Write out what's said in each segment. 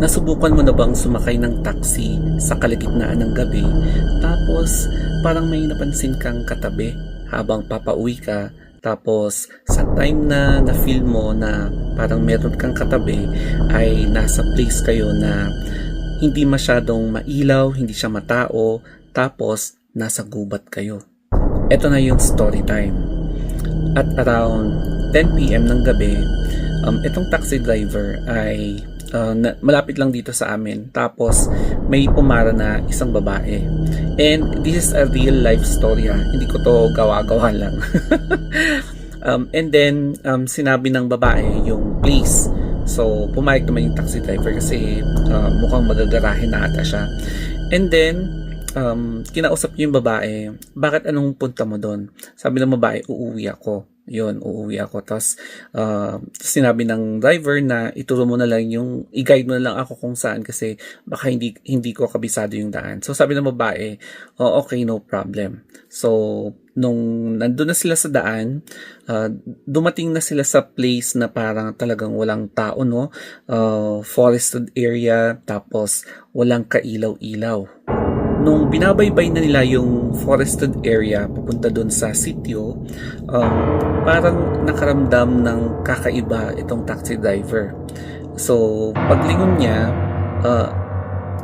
Nasubukan mo na bang sumakay ng taxi sa kalagitnaan ng gabi tapos parang may napansin kang katabi habang papauwi ka tapos sa time na na-feel mo na parang meron kang katabi ay nasa place kayo na hindi masyadong mailaw, hindi siya matao tapos nasa gubat kayo. Ito na yung story time. At around 10pm ng gabi, um, itong taxi driver ay uh, na, malapit lang dito sa amin. Tapos may pumara na isang babae. And this is a real life story ha. Hindi ko to gawa-gawa lang. um, and then um, sinabi ng babae yung place. So pumayag naman yung taxi driver kasi uh, mukhang magagarahin na ata siya. And then um, kinausap yung babae, bakit anong punta mo doon? Sabi ng babae, uuwi ako. Yun, uuwi ako. Tapos, uh, sinabi ng driver na ituro mo na lang yung, i-guide mo na lang ako kung saan kasi baka hindi, hindi ko kabisado yung daan. So, sabi ng babae, oh, okay, no problem. So, nung nandun na sila sa daan, uh, dumating na sila sa place na parang talagang walang tao, no? Uh, forested area, tapos walang kailaw-ilaw nung binabaybay na nila yung forested area papunta doon sa sitio, um, parang nakaramdam ng kakaiba itong taxi driver. So, paglingon niya, uh,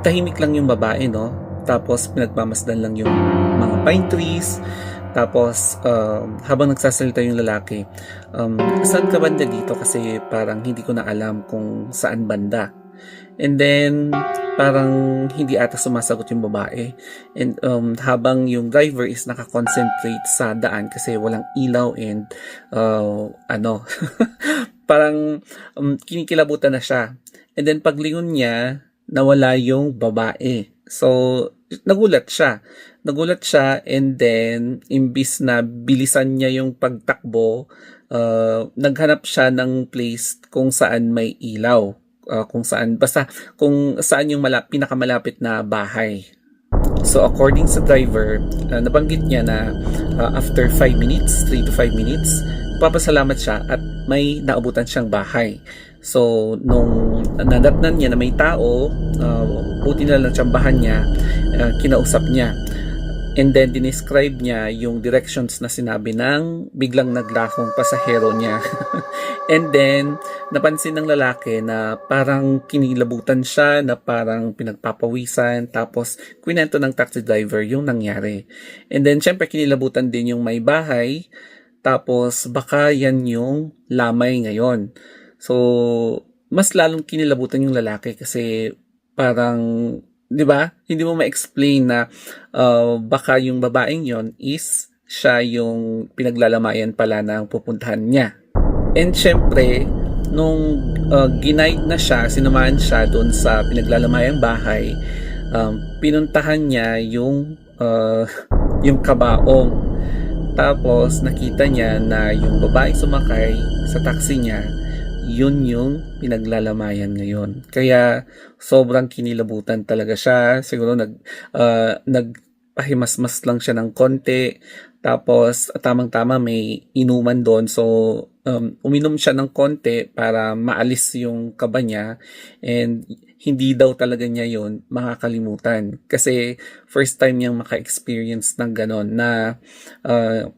tahimik lang yung babae, no? Tapos, pinagmamasdan lang yung mga pine trees. Tapos, um, habang nagsasalita yung lalaki, um, saan ka banda dito? Kasi parang hindi ko na alam kung saan banda. And then, parang hindi ata sumasagot yung babae. And um, habang yung driver is nakakonsentrate sa daan kasi walang ilaw and uh, ano, parang um, kinikilabutan na siya. And then paglingon niya, nawala yung babae. So, nagulat siya. Nagulat siya and then imbis na bilisan niya yung pagtakbo, uh, naghanap siya ng place kung saan may ilaw uh, kung saan basta kung saan yung malap, pinakamalapit na bahay. So according sa driver, uh, nabanggit niya na uh, after 5 minutes, 3 to 5 minutes, papasalamat siya at may naabutan siyang bahay. So nung nadatnan niya na may tao, uh, buti na lang tsambahan niya, uh, kinausap niya. And then, dinescribe niya yung directions na sinabi ng biglang naglakong pasahero niya. And then, napansin ng lalaki na parang kinilabutan siya, na parang pinagpapawisan, tapos kwento ng taxi driver yung nangyari. And then, syempre, kinilabutan din yung may bahay, tapos baka yan yung lamay ngayon. So, mas lalong kinilabutan yung lalaki kasi parang 'di ba? Hindi mo ma-explain na uh, baka yung babaeng yon is siya yung pinaglalamayan pala ng pupuntahan niya. And syempre, nung uh, ginaid na siya, sinumahan siya doon sa pinaglalamayang bahay, um, pinuntahan niya yung uh, yung kabaong. Tapos nakita niya na yung babaeng sumakay sa taxi niya yun yung pinaglalamayan ngayon. Kaya sobrang kinilabutan talaga siya. Siguro nag uh, nagpahimasmas lang siya ng konti. Tapos tamang-tama may inuman doon. So um, uminom siya ng konti para maalis yung kaba niya. And hindi daw talaga niya yon makakalimutan. Kasi first time niyang maka-experience ng ganon na uh,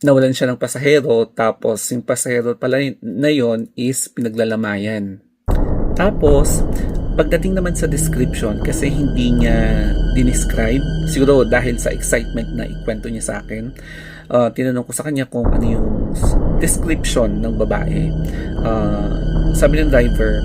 nawalan siya ng pasahero tapos yung pasahero pala na yon is pinaglalamayan. Tapos, pagdating naman sa description, kasi hindi niya dinescribe, siguro dahil sa excitement na ikwento niya sa akin, uh, tinanong ko sa kanya kung ano yung description ng babae. Uh, sabi ng driver,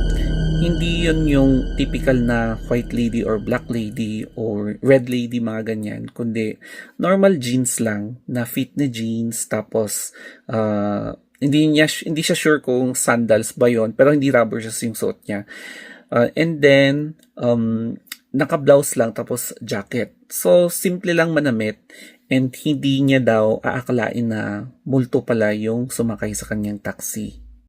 hindi yun yung typical na white lady or black lady or red lady mga ganyan kundi normal jeans lang na fit na jeans tapos uh, hindi niya hindi siya sure kung sandals ba yon pero hindi rubber shoes yung suot niya uh, and then um, naka-blouse lang tapos jacket. So simple lang manamit and hindi niya daw aakalain na multo pala yung sumakay sa kanyang taxi